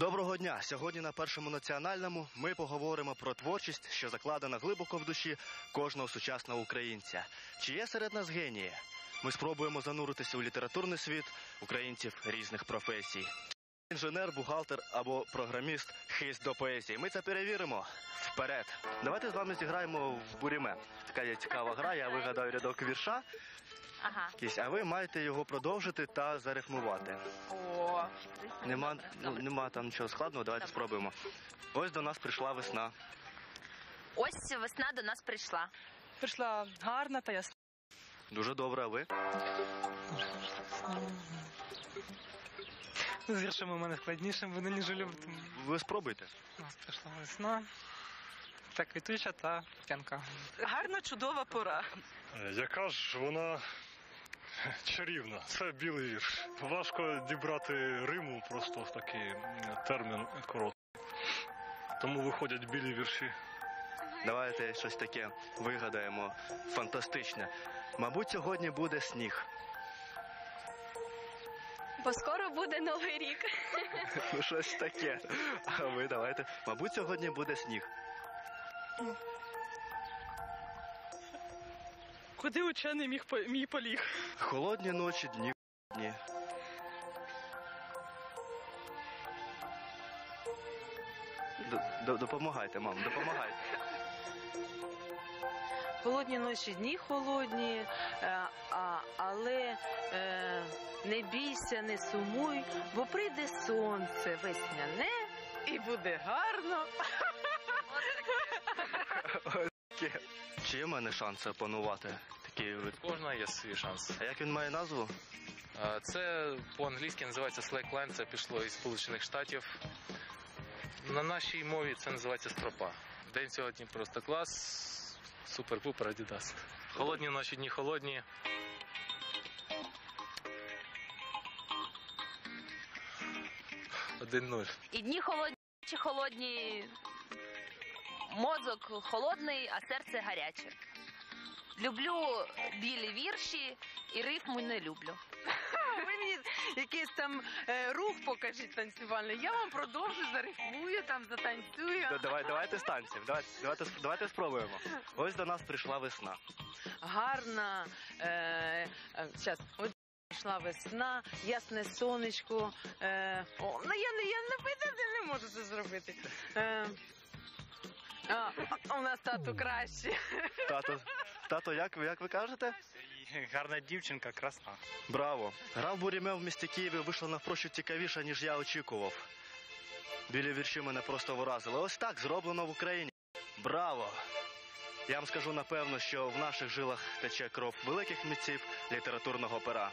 Доброго дня! Сьогодні на першому національному ми поговоримо про творчість, що закладена глибоко в душі кожного сучасного українця. Чи є серед нас генії? Ми спробуємо зануритися у літературний світ українців різних професій. Інженер, бухгалтер або програміст хист до поезії. Ми це перевіримо. Вперед! Давайте з вами зіграємо в буріме. Така є цікава гра. Я вигадаю рядок вірша, Ага. якийсь, а ви маєте його продовжити та зарифмувати. О. Нема, ну, нема там нічого складного, давайте Добре. спробуємо. Ось до нас прийшла весна. Ось весна до нас прийшла. Прийшла гарна та ясна. Дуже добре, а ви? З віршами у мене складніше буде, ніж у Люб- Ви спробуйте. У нас прийшла весна. Та квітуча та п'янка. Гарна, чудова пора. Е, Яка ж вона чарівна. Це білий вірш. Важко дібрати риму просто в такий термін короткий. Тому виходять білі вірші. Давайте щось таке вигадаємо. Фантастичне. Мабуть, сьогодні буде сніг. Бо скоро буде новий рік. Ну, щось таке. А ви давайте. Мабуть, сьогодні буде сніг. Куди учений міг мій поліг? Холодні ночі, дні. дні. Допомагайте, мам, допомагайте. Холодні ночі, дні холодні, е, але е, не бійся, не сумуй, бо прийде сонце весняне і буде гарно. Таке. Чи є в мене шанси опанувати такий вид? Кожна є свій шанс. А як він має назву? Це по-англійськи називається slackline, це пішло із Сполучених Штатів. На нашій мові це називається стропа. День сьогодні просто клас. Супер-пупер Адідас. Холодні ночі, дні холодні. Один нуль. І дні холодні, чи холодні. Мозок холодний, а серце гаряче. Люблю білі вірші і рифму не люблю. Ви мені якийсь там е, рух покажіть танцювальний. Я вам продовжу, зарифмую, там затанцюю. Да- Давай, давайте з танців. Давайте, давайте, давайте спробуємо. Ось до нас прийшла весна. Гарна. Е, е, щас, от прийшла весна, ясне сонечко. Е, о, ну я не я не не можу це зробити. Е, а, у нас тату краще. Тато, тато, як, ви- як ви кажете? Гарна дівчинка, красна. Браво! Гра в буріме в місті Києві вийшла навпрощу цікавіше, ніж я очікував. Білі вірші мене просто вразили. Ось так зроблено в Україні. Браво! Я вам скажу напевно, що в наших жилах тече кров великих митців літературного пера.